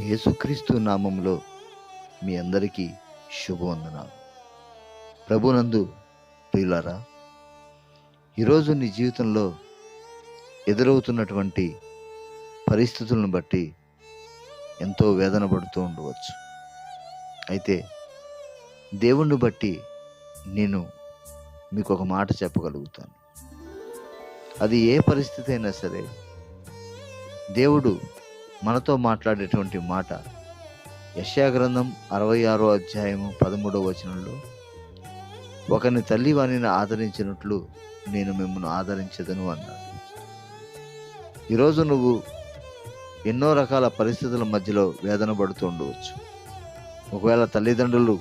యేసుక్రీస్తు నామంలో మీ అందరికీ శుభవందనాలు. ప్రభునందు ప్రియులారా ఈరోజు నీ జీవితంలో ఎదురవుతున్నటువంటి పరిస్థితులను బట్టి ఎంతో వేదన పడుతూ ఉండవచ్చు. అయితే దేవుణ్ణి బట్టి నేను మీకు ఒక మాట చెప్పగలుగుతాను. అది ఏ పరిస్థితి అయినా సరే దేవుడు మనతో మాట్లాడేటువంటి మాట యశాగ్రంథం అరవై ఆరో అధ్యాయము పదమూడవ వచనంలో ఒకని తల్లి వాణిని ఆదరించినట్లు నేను మిమ్మల్ని ఆదరించదను అన్నాడు. ఈరోజు నువ్వు ఎన్నో రకాల పరిస్థితుల మధ్యలో వేదన పడుతూ ఉండవచ్చు. ఒకవేళ తల్లిదండ్రులు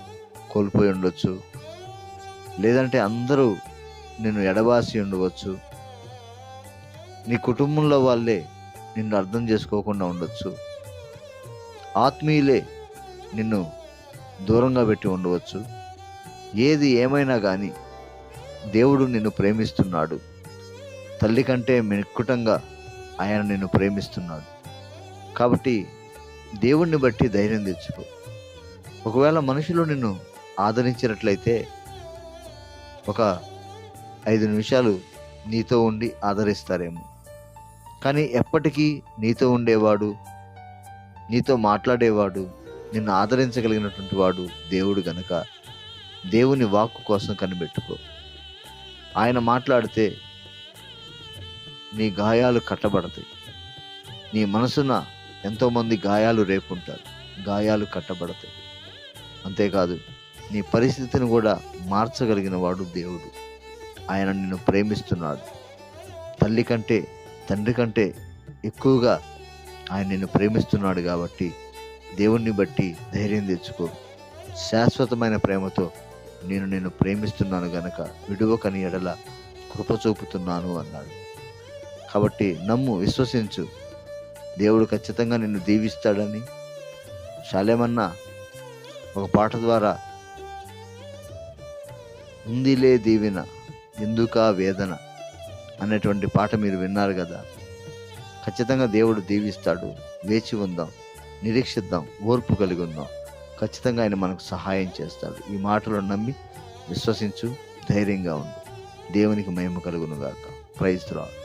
కోల్పోయి ఉండొచ్చు లేదంటే అందరూ నిన్ను ఎడబాసి ఉండవచ్చు. నీ కుటుంబంలో వాళ్ళే నిన్ను అర్థం చేసుకోకుండా ఉండొచ్చు. ఆత్మీయులే నిన్ను దూరంగా పెట్టి ఉండవచ్చు. ఏది ఏమైనా కానీ దేవుడు నిన్ను ప్రేమిస్తున్నాడు. తల్లి కంటే మిక్కుటంగా ఆయన నిన్ను ప్రేమిస్తున్నాడు. కాబట్టి దేవుణ్ణి బట్టి ధైర్యం తెచ్చుకో. ఒకవేళ మనుషులు నిన్ను ఆదరించినట్లయితే ఒక ఐదు నిమిషాలు నీతో ఉండి ఆదరిస్తారేమో. కానీ ఎప్పటికీ నీతో ఉండేవాడు నీతో మాట్లాడేవాడు నిన్ను ఆదరించగలిగినటువంటి వాడు దేవుడు గనుక దేవుని వాక్కు కోసం కనిపెట్టుకో. ఆయన మాట్లాడితే నీ గాయాలు కట్టబడతాయి. నీ మనసున ఎంతోమంది గాయాలు రేపుంటారు. గాయాలు కట్టబడతాయి. అంతేకాదు నీ పరిస్థితిని కూడా మార్చగలిగిన వాడు దేవుడు. ఆయన నిన్ను ప్రేమిస్తున్నాడు. తల్లి కంటే తండ్రి కంటే ఎక్కువగా ఆయన నిన్ను ప్రేమిస్తున్నాడు కాబట్టి దేవుణ్ణి బట్టి ధైర్యం తెచ్చుకో. శాశ్వతమైన ప్రేమతో నేను నిన్ను ప్రేమిస్తున్నాను గనక విడువకని ఎడల కృప చూపుతున్నాను అన్నాడు. కాబట్టి నమ్ము విశ్వసించు. దేవుడు ఖచ్చితంగా నిన్ను దీవిస్తాడని శాలేమన్నా ఒక పాట ద్వారా ఉందిలే దీవెన ఎందుకా వేదన? అనేటువంటి పాట మీరు విన్నారు కదా. ఖచ్చితంగా దేవుడు దీవిస్తాడు. వేచి ఉందాం నిరీక్షిద్దాం ఓర్పు కలిగి ఉందాం. ఖచ్చితంగా ఆయన మనకు సహాయం చేస్తాడు. ఈ మాటలు నమ్మి విశ్వసించు ధైర్యంగా ఉండు. దేవునికి మహిమ కలుగునుగాక ప్రైజ్ రావు